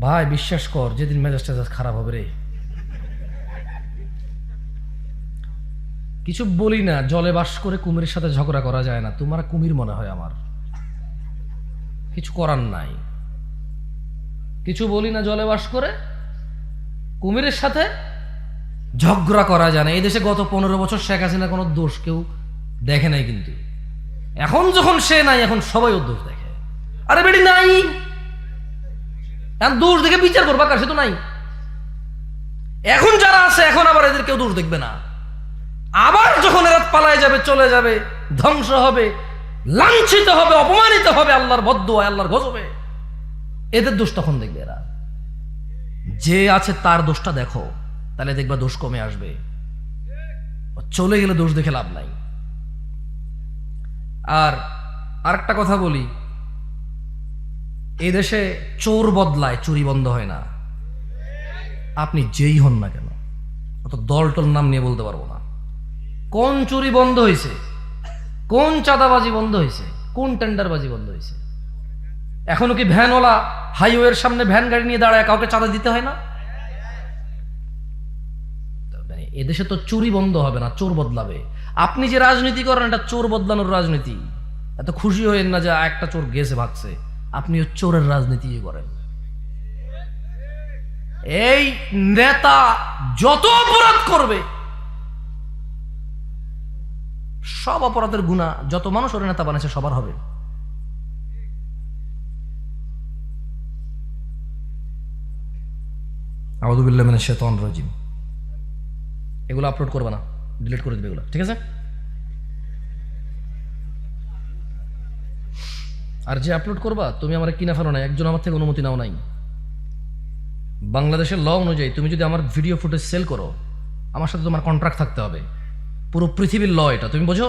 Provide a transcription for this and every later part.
ভাই, বিশ্বাস কর, যেদিন মেজাজ টেজাজ খারাপ হবে রে। কিছু বলি না, জলে বাস করে কুমিরের সাথে ঝগড়া করা যায় না। তোমার কুমির মনে হয় আমার। কিছু করার নাই। কিছু বলি না, জলে বাস করে কুমিরের সাথে ঝগড়া করা যায় না। এই দেশে গত পনেরো বছর শেখ হাসিনা কোনো দোষ কেউ দেখে নাই কিন্তু। এখন যখন সে নাই, এখন সবাই ওর দোষ দেখে। আরে বেটি, নাই! এখন দোষ দেখে বিচার করবা, কার সে তো নাই। এখন যারা আছে, এখন আবার এদের কেউ দোষ দেখবে না। আবার যখন এরা পালায় যাবে, চলে যাবে, ধ্বংস হবে, লাঞ্ছিত হবে, অপমানিত হবে আল্লাহর বদ্ধ আল্লাহর গজবে, এদের দোষ তখন দেখবে এরা। যে আছে তার দোষটা দেখো, তাহলে দেখবা দোষ কমে আসবে। চলে গেলে দোষ দেখে লাভ নাই। আর আরেকটা কথা বলি এই দেশে চোর বদলায়, চুরি বন্ধ হয় না। আপনি যেই হন না কেন? অত দল টল নাম নিয়ে বলতে পারব না। কোন চুরি বন্ধ হয়েছে? কোন চাঁদাবাজি বন্ধ হয়েছে? কোন টেন্ডারবাজি বন্ধ হয়েছে? এখনও কি ভ্যানওয়ালা হাইওয়ের সামনে ভ্যান গাড়ি নিয়ে দাঁড়ায়, কাউকে চাঁদা দিতে হয় না? মানে এদেশে তো চুরি বন্ধ হবে না, চোর বদলাবে। আপনি যে রাজনীতি করেন, এটা চোর বদলানোর রাজনীতি। এত খুশি হয়েন না যে একটা চোর গেছে, ভাগছে। আপনিও চোরের রাজনীতি করেন। এই নেতা যত অপরাধ করবে, সব অপরাধের গুণা যত মানুষ ওর নেতা বানাচ্ছে সবার হবে। আউদুবিল্লাহ মানে শেতন রাজিম। এগুলো আপলোড করবে না, ডিলিট করে দেবে এগুলো, ঠিক আছে? আর যে আপলোড করবা, তুমি আমার কিনা ফেলো নাই, একজন আমার থেকে অনুমতি নাও নাই। বাংলাদেশের ল অনুযায়ী তুমি যদি আমার ভিডিও ফুটেজ সেল করো, আমার সাথে তোমার কন্ট্রাক্ট থাকতে হবে। পুরো পৃথিবীর ল এটা, তুমি বোঝো?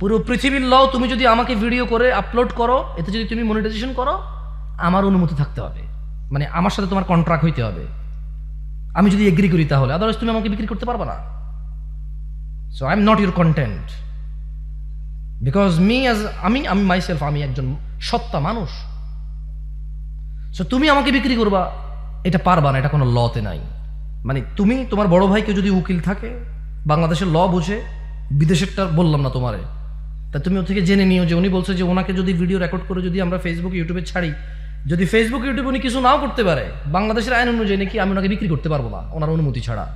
পুরো পৃথিবীর ল তুমি যদি আমাকে ভিডিও করে আপলোড করো, এতে যদি তুমি মনিটাইজেশন করো, আমার অনুমতি থাকতে হবে। মানে আমার সাথে তোমার কন্ট্রাক্ট হইতে হবে। আমি যদি এগ্রি করি তাহলে আদারওয়াইজ তুমি আমাকে বিক্রি করতে পারবে না। So I am not your content because me as আমি আমি মাইসেলফ আমি একজন সত্তা মানুষ। সো তুমি আমাকে বিক্রি করবা, এটা পারবা না, এটা কোনো লতে নাই। মানে তুমি, তোমার বড় ভাইকে যদি উকিল থাকে, বাংলাদেশের ল বুঝে, বিদেশেরটা বললাম না তোমারে। তা তুমি ওর থেকে জেনে নিও যে উনি বলছে যে ওনাকে যদি ভিডিও রেকর্ড করে যদি আমরা ফেসবুক ইউটিউবে ছাড়ি, যদি ফেসবুক ইউটিউবে উনি কিছু নাও করতে পারে, বাংলাদেশের আইন অনুযায়ী নাকি আমি ওনাকে বিক্রি করতে পারব না, ওনার অনুমতি ছাড়া।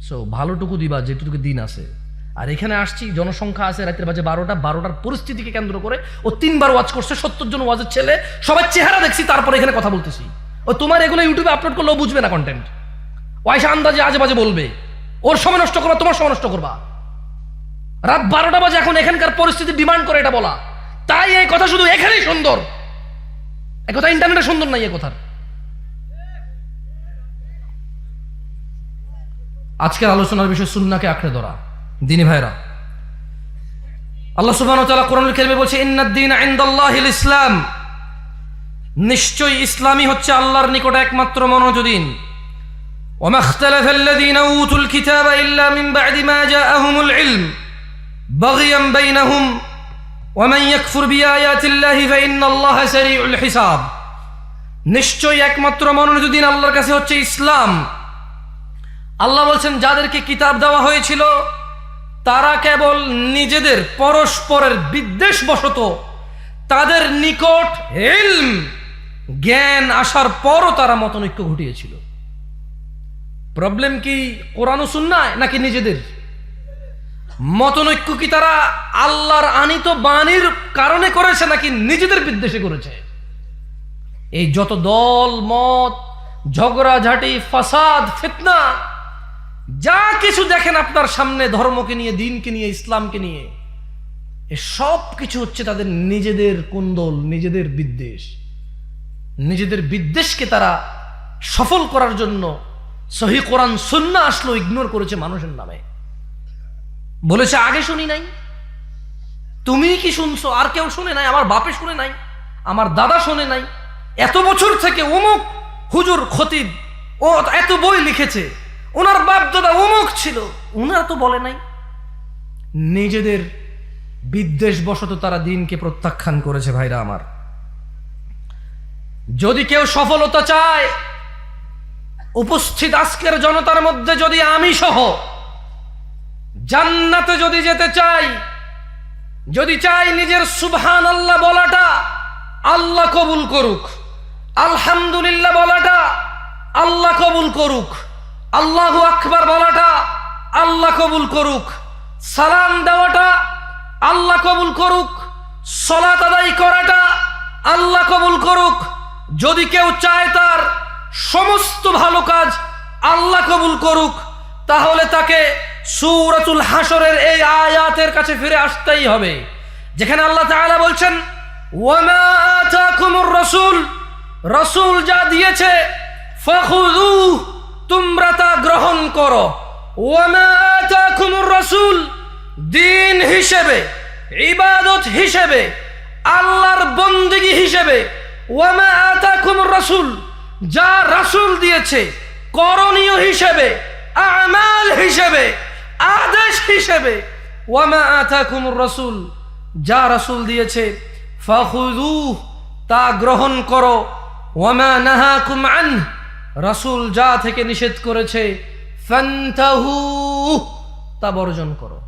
সো ভালোটুকু দিবা, যেটুকু দিন আছে। আর এখানে আসছি, জনসংখ্যা আছে রাতের বাজে বারোটা, বারোটার পরিস্থিতিকে কেন্দ্র করে ও তিনবার ওয়াচ করছে, সত্তর জন ওয়াজের ছেলে সবাই চেহারা দেখছি, তারপরে এখানে কথা বলতেছি। ও তোমার এগুলো ইউটিউবে আপলোড করলেও বুঝবে না কন্টেন্ট ওয়াইসা আন্দাজে আজে বাজে বলবে, ওর সময় নষ্ট করবা, তোমার সময় নষ্ট করবা। রাত বারোটা বাজে এখন এখানকার পরিস্থিতি ডিমান্ড করে এটা বলা। তাই এই কথা শুধু এখানেই সুন্দর। এই কথা ইন্টারনেটে সুন্দর নাই এই কথার। আজকের আলোচনার বিষয় সুন্নাকে আঁকড়ে ধরা। দিনী ভাইরা আল্লাহ সুবহানাহু ওয়া তাআলা কোরআনুল কারীমে বলছে ইন্নাদ-দীন ইনদাল্লাহিল ইসলাম নিশ্চয়ই ইসলামই হচ্ছে আল্লাহর নিকট একমাত্র মনোনীত وما اختلف الذين اوتوا الكتاب الا من بعد ما جاءهم العلم بغيا بينهم ومن يكفر بآيات الله فإن الله سريع الحساب নিশ্চয়ই একমাত্র মনোনীত দিন আল্লাহর কাছে হচ্ছে ইসলাম আল্লাহ বলছেন যাদেরকে কিতাব দেওয়া হয়েছিল তারা কেবল নিজেদের পরস্পরের বিদ্বেষ বশত তাদের নিকট ইলম, জ্ঞান আসার পরও তারা মতনৈক্য ঘটিয়েছিল। প্রবলেম কি কোরআন সুন্নায় নাকি নিজেদের? মতনৈক্য কি তারা আল্লাহর আনিত বাণীর কারণে করেছে নাকি নিজেদের বিদ্বেষে করেছে? এই যত দল, মত, ঝগড়াঝাটি, ফাসাদ, ফিতনা যা কিছু দেখেন আপনার সামনে ধর্মকে নিয়ে, দিনকে নিয়ে, ইসলামকে নিয়ে, এ সব কিছু হচ্ছে তাদের নিজেদের কুন্দল, নিজেদের বিদ্বেষ। নিজেদের বিদ্বেষকে তারা সফল করার জন্য সহি কোরআন, সুন্না আসলো ইগনোর করেছে মানুষের নামে। বলেছে, আগে শুনি নাই। তুমি কি শুনছো? আর কেউ শুনে নাই, আমার বাপে শুনে নাই, আমার দাদা শুনে নাই। এত বছর থেকে অমুক হুজুর খতিব ও এত বই লিখেছে। ওনার বাপ দাদা অমুক ছিল। ওনারা তো বলে নাই। নিজেদের বিদ্বেষ বশত তারা দিনকে প্রত্যাখ্যান করেছে ভাইরা আমার। যদি কেউ সফলতা চায়, উপস্থিত আজকের জনতার মধ্যে যদি আমি সহ, জান্নাতে যদি যেতে চাই, যদি চাই নিজের সুবহান আল্লাহ বলাটা, আল্লাহ কবুল করুক, আলহামদুলিল্লাহ বলাটা, আল্লাহ কবুল করুক। আল্লাহু আকবার বলাটা আল্লাহ কবুল করুক। সালাম দেওয়াটা আল্লাহ কবুল করুক। সলাত আদায় করাটা আল্লাহ কবুল করুক। যদি কেউ চায় তার সমস্ত ভালো কাজ আল্লাহ কবুল করুক, তাহলে তাকে সূরাতুল হাসরের এই আয়াতের কাছে ফিরে আসতেই হবে। যেখানে আল্লাহ তাআলা বলছেন রাসূল রাসূল যা দিয়েছে ফাখুযু তোমরা তা গ্রহণ করো। রাসূল, দিন হিসেবে, ইবাদত হিসেবে, আল্লাহর বন্দিগি হিসেবে, ওয়ামা আতাকুমুর রাসূল, যা রাসূল দিয়েছে, করণীয় হিসেবে, আমাল হিসেবে, আদেশ হিসেবে, ওয়ামা আতাকুমুর রাসূল, যা রাসূল দিয়েছে ফাখুযু তা গ্রহণ করো। ওয়ামা নাহাকুম আন রাসূল যা থেকে নিষেধ করেছে তা বর্জন করো।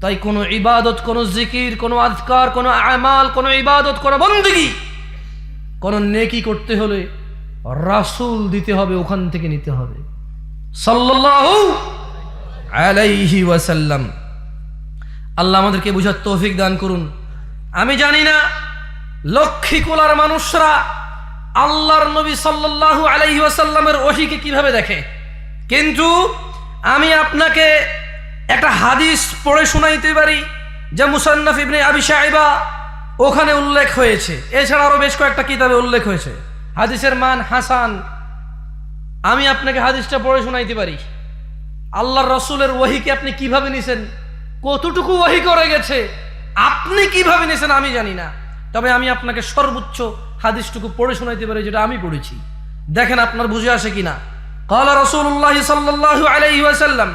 তাই কোনো ইবাদত, কোনো জিকির, কোনো আজকার কোনো আমাল, কোনো ইবাদত, কোনো বন্দগি, কোনো নেকি করতে হলে রাসূল দিতে হবে, ওখান থেকে নিতে হবে। সাল্লাল্লাহু আলাইহি ওয়াসাল্লাম। আল্লাহ আমাদেরকে বুঝার তৌফিক দান করুন। আমি জানি না, লক্ষ্মী কোলার মানুষরা আল্লাহর নবী সাল্লাল্লাহু আলাইহি ওয়াসাল্লামের ওহিকে কীভাবে দেখে? কিন্তু আমি আপনাকে একটা হাদিস পড়ে শোনাইতে পারি যা মুসান্নাফ ইবনে আবি সাইবা ওখানে উল্লেখ হয়েছে। এছাড়া আরও বেশ কয়েকটা কিতাবে উল্লেখ হয়েছে। হাদিসের মান হাসান। আমি আপনাকে হাদিসটা পড়ে শোনাইতে পারি। আল্লাহর রসুলের ওহিকে আপনি কীভাবে নিছেন? কতটুকু ওহি করে গেছে? আপনি কীভাবে নিছেন আমি জানি না। তবে আমি আপনাকে সর্বোচ্চ হাদিসটুকু পড়ে শোনাইতে পারি, যেটা আমি পড়েছি। দেখেন আপনার বুঝে আসে কিনা। কলা রসুল্লাহ সাল্লাহ আলাইহি ওয়াসাল্লাম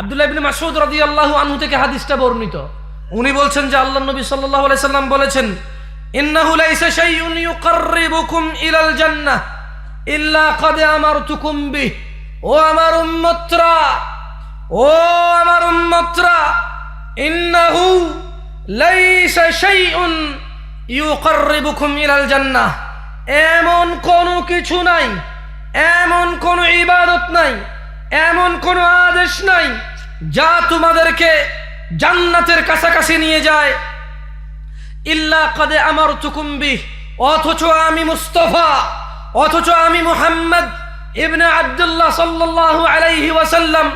আবদুল্লাহ ইবনে মাসুদ রাদিয়াল্লাহু আনহু থেকে হাদিসটা বর্ণিত। উনি বলছেন যে আল্লাহ নবী সাল্লাল্লাহু আলাইহি সাল্লাম বলেছেন, ইন্নাহু লাইসা শাইউন ইউকাররিবুকুম ইলাল জান্নাহ ইল্লা ক্বাদ আমারতুকুম বিহ। ও আমার উম্মতরা, ও আমার উম্মতরা, ইন্নাহু লাইসা শাইউন ইউকাররিবুকুম ইলাল জান্নাহ। এমন কোনো কিছু নাই, এমন কোনো ইবাদত নাই, এমন কোনো আদেশ নাই যা তোমাদেরকে জান্নাতের কাছাকাছি নিয়ে যায়। ইল্লা কদে আমার তুকুম্বি অথচ আমি মুস্তফা, অথচ আমি মুহাম্মদ ইবনে আব্দুল্লাহ সাল্লাল্লাহু আলাইহি ওয়াসাল্লাম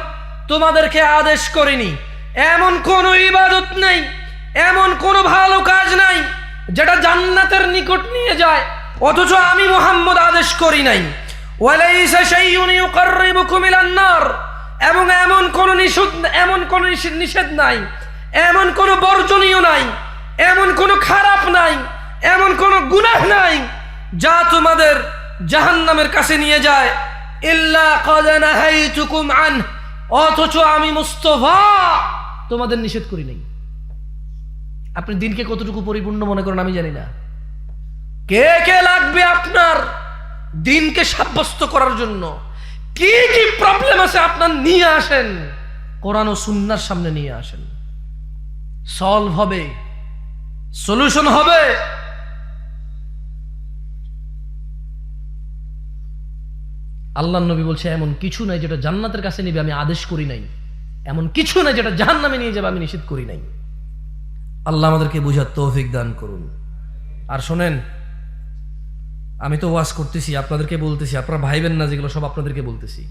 তোমাদেরকে আদেশ করিনি। এমন কোন ইবাদত নেই এমন কোন ভালো কাজ নাই, যেটা জান্নাতের নিকট নিয়ে যায়, অথচ আমি মুহাম্মদ আদেশ করি নাই। এবং এমন কোন নিষেধ এমন কোন নিষেধ- নাই, এমন কোন বর্জনীয় নাই, এমন কোন খারাপ নাই, এমন কোন গুনাহ নাই, যা তোমাদের জাহান্নামের কাছে নিয়ে যায়। অথচ আমি মুস্তফা তোমাদের নিষেধ করি নাই। আপনি দিনকে কতটুকু পরিপূর্ণ মনে করেন আমি জানি না। কে কে লাগবে আপনার দিনকে সাব্যস্ত করার জন্য? কি কি প্রবলেম আছে আপনার নিয়ে আসেন। কোরআন ও সুন্নার সামনে নিয়ে আসেন। সলভ হবে। সলিউশন হবে। আল্লাহ নবী বলছে, এমন কিছু নাই যেটা জান্নাতের কাছে নিবে, আমি আদেশ করি নাই। এমন কিছু নাই যেটা জাহান্নামে নিয়ে যাবে, আমি নিষেধ করি নাই। আল্লাহ আমাদেরকে বুঝার তৌফিক দান করুন। আর শোনেন, আমি তো ওয়াজ করতেছি, আপনাদেরকে বলতেছি, আপনারা ভাইবেন না যেগুলো সব আপনাদেরকে বলতেছি।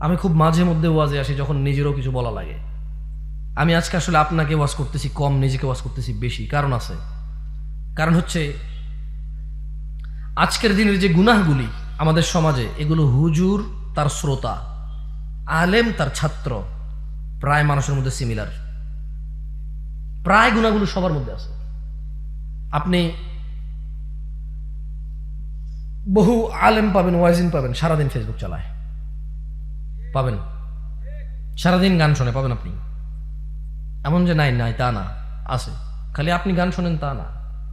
আমি খুব মাঝে মধ্যে ওয়াজে আসি যখন নিজেরও কিছু বলা লাগে। আমি আজকে আসলে আপনাকে ওয়াজ করতেছি কম, নিজেকে ওয়াজ করতেছি বেশি। কারণ আছে। কারণ হচ্ছে, আজকের দিনের যে গুনাহগুলি আমাদের সমাজে, এগুলো হুজুর তার শ্রোতা, আলেম তার ছাত্র, প্রায় মানুষের মধ্যে সিমিলার প্রায় গুণাগুলো সবার মধ্যে আছে। আপনি বহু আলেম পাবেন ওয়াজিন পাবেন, সারাদিন ফেসবুক চালায়। পাবেন। সারাদিন গান শোনে, পাবেন আপনি। এমন যে নাই নাই, তা না, আছে। খালি আপনি গান শোনেন, তা না।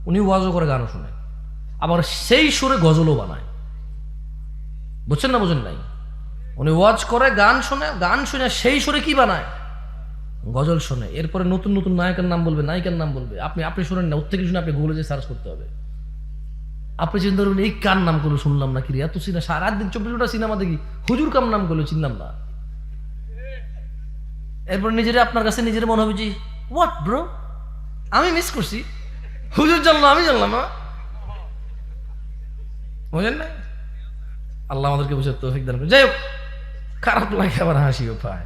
উনি ওয়াজও করে, গানও শোনেন। আবার সেই সুরে গজলও বানায়। বুঝছেন না, বুঝেন নাই? উনি ওয়াজ করে, গান শোনে, গান শুনে সেই সুরে কি বানায়? গজল শোনে, এরপরে নতুন নতুন নায়কের নাম বলবে, নায়িকার নাম বলবে। আপনি আপনি শোনেন না থেকে শুনে আপনি গুগলে যে সার্চ করতে হবে। আপনি চিন্তা করবেন, এই কার নাম করল শুনলাম না কি রে? এত সিনেমা সারা দিন চব্বিশ ঘণ্টা সিনেমা দেখি। হুজুর কাম নাম করল চিনলাম না। এরপর নিজের আপনার কাছে নিজের মনে হবে যে হোয়াট ব্রো আমি মিস করছি। হুজুর জানলাম আমি জানলাম না বুঝেন না আল্লাহ আমাদেরকে বুঝে তৌফিক দান করুন। যাই হোক, খারাপ লাগে আবার হাসিও পায়।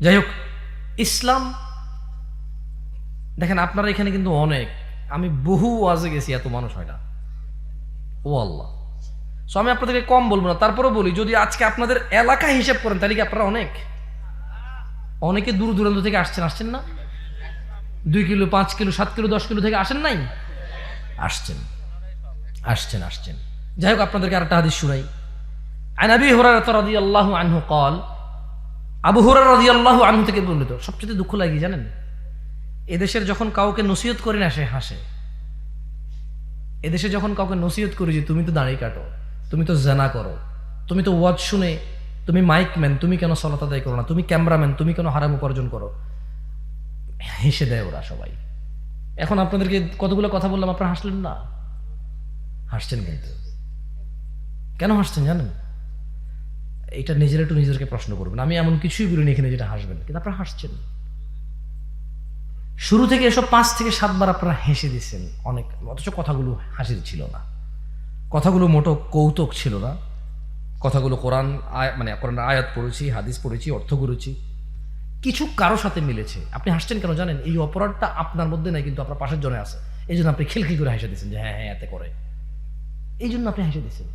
যাই হোক ইসলাম, দেখেন আপনারা এখানে কিন্তু অনেক, আমি বহু ওয়াজে গেছি, এত মানুষ হয় না। ও আল্লাহ। সো আমি আপনাদেরকে কম বলব না, তারপরেও বলি, যদি আজকে আপনাদের এলাকা হিসেব করেন, তাহলে কি আপনারা অনেক? অনেকে দূর দূরান্ত থেকে আসছেন আসছেন না? দুই কিলো, পাঁচ কিলো, সাত কিলো, দশ কিলো থেকে আসেন নাই? আসছেন। আসছেন আসছেন। যাই হোক আপনাদেরকে আর একটা হাদিস শুনাই। আনাবি হরার তারাদি আল্লাহ আনহু কল আবু হুরায়রা রাদিয়াল্লাহু আনহু থেকে বর্ণিত। সবচেয়ে দুঃখ লাগে জানেন? এদেশের যখন কাউকে নসিহত করি না, সে হাসে। এদেশে যখন কাউকে নসিহত করি যে, তুমি তো দাঁড়িয়ে কাটো, তুমি তো জানা করো, তুমি তো ওয়াজ শুনে, তুমি মাইক ম্যান, তুমি কেন সলাত আদায় করো না, তুমি ক্যামেরাম্যান, তুমি কেন হারাম উপার্জন করো? হেসে দেয় ওরা সবাই। এখন আপনাদেরকে কতগুলো কথা বললাম, আপনারা হাসলেন না? হাসছেন কিন্তু। কেন হাসছেন জানেন? এটা নিজের একটু নিজেদেরকে প্রশ্ন করবেন। আমি এমন কিছুই বলিনি এখানে যেটা হাসবেন, কিন্তু আপনারা হাসছেন। শুরু থেকে এসব পাঁচ থেকে সাতবার আপনারা হেসে দিচ্ছেন অনেক, অথচ কথাগুলো হাসির ছিল না। কথাগুলো মোটো কৌতুক ছিল না। কথাগুলো কোরআন মানে কোরআন আয়াত পড়েছি, হাদিস পড়েছি, অর্থ করেছি। কিছু কারোর সাথে মিলেছে। আপনি হাসছেন কেন জানেন? এই অপরাধটা আপনার মধ্যে নাই, কিন্তু আপনার পাশের জনে আছে। এই জন্য আপনি খিলখিল করে হেসে দিচ্ছেন যে হ্যাঁ হ্যাঁ এতে করে। এই জন্য আপনি হেসে দিচ্ছেন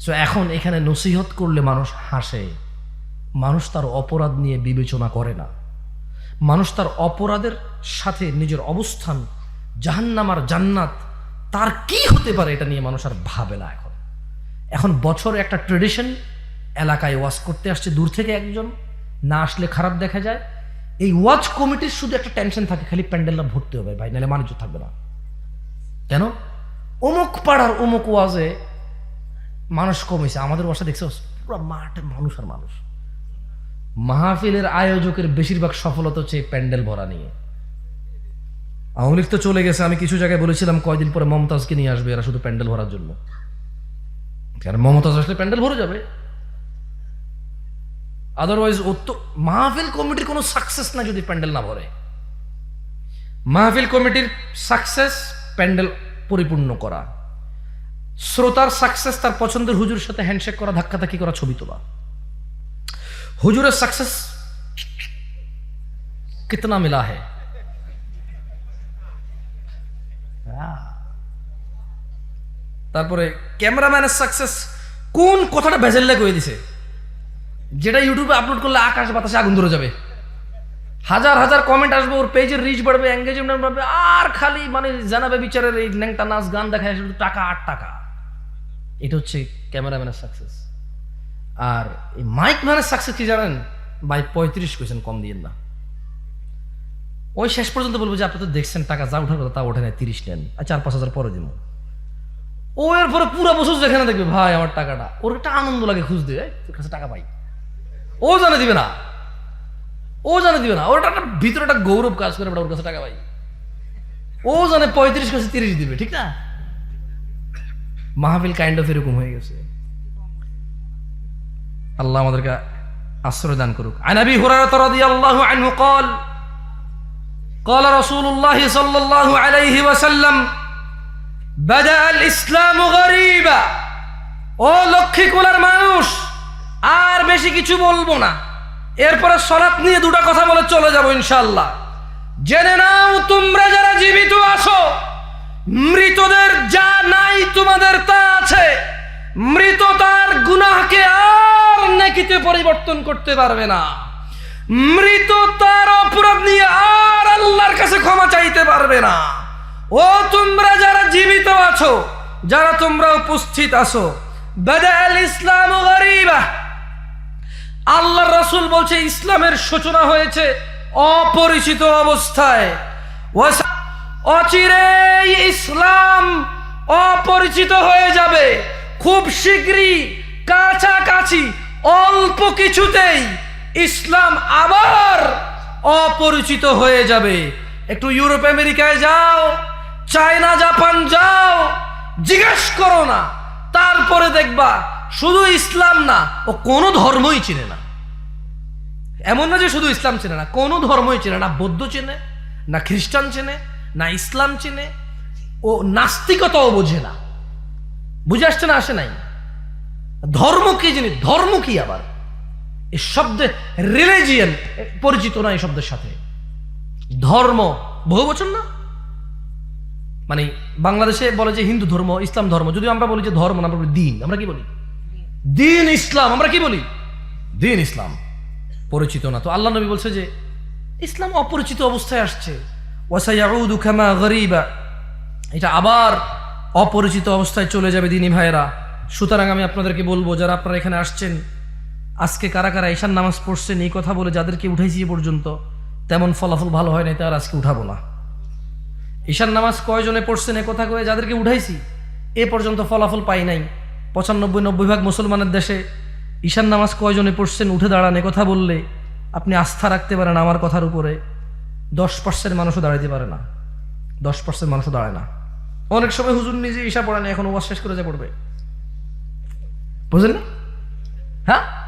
সো এখন এখানে নসিহত করলে মানুষ হাসে। মানুষ তার অপরাধ নিয়ে বিবেচনা করে না। মানুষ তার অপরাধের সাথে নিজের অবস্থান জাহান্নামার জান্নাত, তার কি হতে পারে এটা নিয়ে মানুষ আর ভাবে না এখন। এখন বছরে একটা ট্রেডিশন এলাকায় ওয়াজ করতে আসছে দূর থেকে একজন, না আসলে খারাপ দেখা যায়। এই ওয়াজ কমিটির শুধু একটা টেনশন থাকে, খালি প্যান্ডেলটা ভর্তি হবে ভাই, নাহলে মানুষ থাকবে না। কেন? অমুক পাড়ার অমুক ওয়াজে মানুষ কমেছে আমাদের বাসা দেখছ? পুরো মাঠে মানুষ আর মানুষ। মাহফিলের আয়োজকের বেশিরভাগ সফলতা হচ্ছে প্যান্ডেল ভরা নিয়ে। আওয়ামী লীগ তো চলে গেছে, আমি কিছু জায়গায় বলেছিলাম কয়দিন পরে মমতাজকে নিয়ে আসবে এরা শুধু প্যান্ডেল ভরার জন্য। কারণ মমতাজ আসলে প্যান্ডেল ভরে যাবে? আদারওয়াইজ তো মাহফিল কমিটির কোনো সাকসেস না যদি প্যান্ডেল না ভরে। মাহফিল কমিটির সাকসেস প্যান্ডেল পরিপূর্ণ করা। শ্রোতার সাকসেস তার পছন্দের হুজুরের সাথে হ্যান্ডশেক করা, ধাক্কাধাক্কি করা ছবি তোলা। হুজুরের সাকসেস কিতনা মিলা হ্যাঁ তারপরে ক্যামেরাম্যানের সাকসেস কোন কথাটা ভেজেল্লা করে দিছে যেটা ইউটিউবে আপলোড করলে আকাশ বাতাসে আগুন ধরে যাবে। হাজার হাজার কমেন্ট আসবে, ওর পেজের রিচ বাড়বে এঙ্গেজমেন্ট বাড়বে, আর খালি মানে জানাবে বিচারের এই ন্যাংটা নাচ গান দেখায় শুধু টাকা আট টাকা। এটা হচ্ছে ক্যামেরাম্যানের সাকসেস আর এই মাইক ম্যানের সাকসেস কি জানেন? ভাই, পঁয়ত্রিশ কোয়েছেন কম দিয়ে না। ওই শেষ পর্যন্ত বলব যে আপনি তো দেখছেন, টাকা যা ওঠার কথা তা ওঠে নাই, তিরিশ নেন। আর চার, পাঁচ হাজার পরে দিব। ও এরপরে পুরো বছর যেখানে দেখবে, ভাই, আমার টাকাটা। ওর একটা আনন্দ লাগে খুঁজতে তোর কাছে টাকা পাই। ও জানে দিবে না। ও জানে দিবে না ওর একটা ভিতরে একটা গৌরব কাজ করে ওর কাছে টাকা পাই ও জানে পঁয়ত্রিশ কাছে তিরিশ দিবে ঠিক না মাহফিল কাইন্ড অফ এরকম হয়ে গেছে আল্লাহ আমাদেরকে আশ্রয় দান করুক عن ابي هريره رضي الله عنه قال قال رسول الله صلى الله عليه وسلم بدا الاسلام غريبا ও লক্ষ্মী কুলার মানুষ আর বেশি কিছু বলবো না এরপরে সলাৎ নিয়ে দুটো কথা বলে চলে যাব ইনশাল্লাহ জেনে নাও তোমরা যারা জীবিত আছো, মৃতদের যা নাই তোমাদের তা আছে। মৃত তার গুনাহকে আর নেকিতে পরিবর্তন করতে পারবে না। মৃত তার অপরাধ নিয়ে আর আল্লাহর কাছে ক্ষমা চাইতে পারবে না। ও তোমরা যারা জীবিত আছো, যারা তোমরা উপস্থিত আছো, বাদাল ইসলাম গরিবা আল্লাহ রাসূল বলছে, ইসলামের সূচনা হয়েছে অপরিচিত অবস্থায়। অচিরেই ইসলাম অপরিচিত হয়ে যাবে। খুব শীঘ্রই কাছাকাছি অল্প কিছুতেই ইসলাম আবার অপরিচিত হয়ে যাবে। একটু ইউরোপ, আমেরিকায় যাও, চায়না, জাপান যাও, জিজ্ঞেস করো না, তারপরে দেখবা শুধু ইসলাম না, ও কোনো ধর্মই চিনে না। এমন না যে শুধু ইসলাম চেনে না, কোনো ধর্মই চেনে না, বৌদ্ধ চেনে, না খ্রিস্টান চেনে, না ইসলাম চেনে, ও নাস্তিকতাও বোঝে না। বুঝে আসছে না, আসে নাই? ধর্ম কি জিনিস? ধর্ম কি আবার? এই শব্দে রিলিজিয়ান পরিচিত না এই শব্দের সাথে? ধর্ম বহু বচন না? মানে বাংলাদেশে বলে যে হিন্দু ধর্ম, ইসলাম ধর্ম, যদি আমরা বলি যে ধর্ম না আমরা বলি দিন, আমরা কি বলি? দিন ইসলাম, আমরা কি বলি? দিন ইসলাম। পরিচিত না তো। আল্লাহ নবী বলছে যে, ইসলাম অপরিচিত অবস্থায় আসছে। এটা আবার অপরিচিত অবস্থায় চলে যাবে দিনী ভাইয়েরা। সুতরাং আমি আপনাদেরকে বলব, যারা আপনারা এখানে আসছেন, আজকে কারা কারা ঈশান নামাজ পড়ছেন, এই কথা বলে যাদেরকে উঠাইছি পর্যন্ত, তেমন ফলাফল ভালো হয় নাই, তার আজকে উঠাবো না। ঈশান নামাজ কয়জনে পড়ছেন এ কথা কয়ে যাদেরকে উঠাইছি, এ পর্যন্ত ফলাফল পাই নাই। পঁচানব্বই নব্বই ভাগ মুসলমানের দেশে ঈশান নামাজ কয়জনে পড়ছেন? উঠে দাঁড়ান কথা বললে আপনি আস্থা রাখতে পারেন আমার কথার উপরে। দশ পার্সেন্ট মানুষও দাঁড়াইতে পারে না। দশ পার্সেন্ট মানুষও দাঁড়ায় না। অনেক সময় হুজুর নিজে ঈশা পড়ে না, এখন ওয়াজ শেষ করে যা পড়বে। বুঝলেন হ্যাঁ?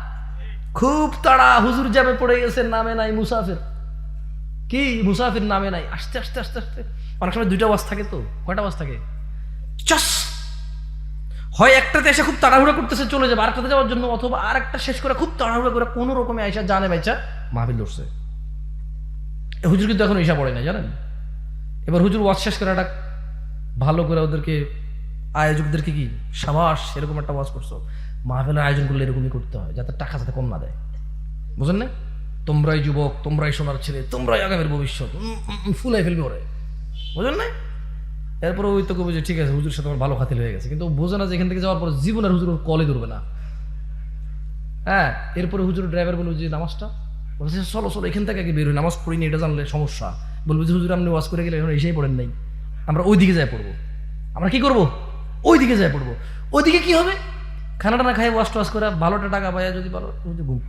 খুব তাড়া, হুজুর যাবে পড়ে গেছে নামে নাই মুসাফির। কি? মুসাফির নামে নাই। আস্তে আস্তে আস্তে আস্তে। অনেক সময় দুইটা ওয়াজ থাকে তো? কয়টা ওয়াজ থাকে? চাস! হয় একটাতে এসে খুব তাড়াহুড়া করতেছে, চলে যাবে। আরেকটাতে যাওয়ার জন্য অথবা আর একটা শেষ করে খুব তাড়াহুড়া করে কোনো রকমে আইসা জানে বাইচা মাহফিল ধরছে। হুজুর কিন্তু এখন ঈশা পড়ে না জানেন? এবার হুজুর ওয়াজ শেষ করে একটা ভালো করে ওদেরকে, আয়োজকদেরকে কি সাবাস এরকম একটা ওয়াজ করছ। মাহফিলের আয়োজন করলে এরকমই করতে হয়, যাতে টাকা যাতে কম না দেয়। বুঝলেন না? তোমরাই যুবক, তোমরাই সোনার ছেলে, তোমরাই আগামীর ভবিষ্যৎ। ফুলাই ফেলবে ওরে। বুঝলেন না? এরপরে ওই তো কবে ঠিক আছে হুজুর সাথে আমার ভালো খাতিল হয়ে গেছে। কিন্তু বোঝে না যে এখান থেকে যাওয়ার পর জীবন আর হুজুর কলে ধরবে না। হ্যাঁ এরপরে হুজুর ড্রাইভার বলব যে, নামাজটা? বলছে চলো চলো, এখান থেকে আগে বেরোই নামাজ পড়িনি, এটা জানলে সমস্যা। বলব যে, হুজুর, আপনি ওয়াজ করে গেলে এখন এসেই পড়েন নাই। আমরা ওই দিকে যাই পড়ব। আমরা কি করব? ওই দিকে যাই পড়ব। ওই দিকে কি হবে? খানাটা না খাই ওয়াশ টোয়াশ করে, ভালোটা টাকা পাইয়া যদি ভালো ঘুম।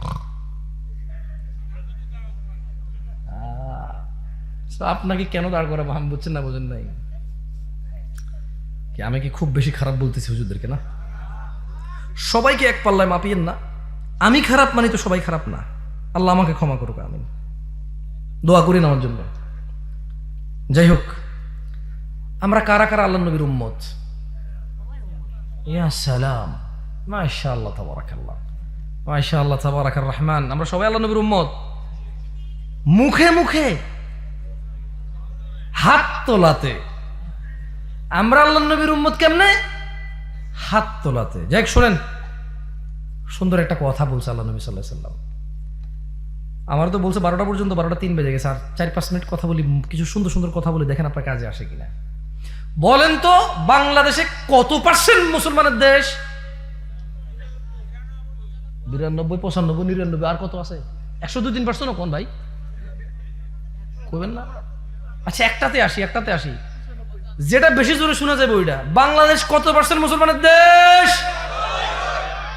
আপনাকে কেন দাঁড় করা বুঝছেন না, বোঝেন নাই। কি, আমি কি খুব বেশি খারাপ বলতেছি হুজুরদেরকে না? সবাইকে এক পাল্লায় মাপিয়েন না। আমি খারাপ মানি তো সবাই খারাপ না। আল্লাহ আমাকে ক্ষমা করুক আমি দোয়া করি না আমার জন্য। যাই হোক, আমরা কারা কারা আল্লাহ নবীর উম্মত? ইয়া সালাম। মাশা আল্লাহ তাবারাকাল্লাহ। মাশা আল্লাহ তাবারাকার রহমান। আমরা সবাই আল্লাহ নবীর উম্মত। মুখে মুখে হাত তোলাতে আমরা আল্লাহ নবীর উম্মত কেমনে? হাত তোলাতে। যাই শোনেন, সুন্দর একটা কথা বলছে আল্লাহ নবী সাল্লাহ সাল্লাম। আমার তো বলছে বারোটা পর্যন্ত বারোটা তিন বেজে গেছে, আর চার পাঁচ মিনিট কথা বলি, কিছু সুন্দর সুন্দর কথা বলি, দেখেন আপনার কাজে আসে কিনা। বলেন তো, বাংলাদেশে কত পার্সেন্ট মুসলমানের দেশ? বিরানব্বই, পঁচানব্বই, নিরানব্বই, আর কত আছে? একশো দুই তিন পার্সেন্ট কোন ভাই। কইবেন না। আচ্ছা একটাতে আসি একটাতে আসি। যেটা বেশি জোরে শোনা যায় বইটা বাংলাদেশ কত পার্সেন্ট মুসলমানের দেশ?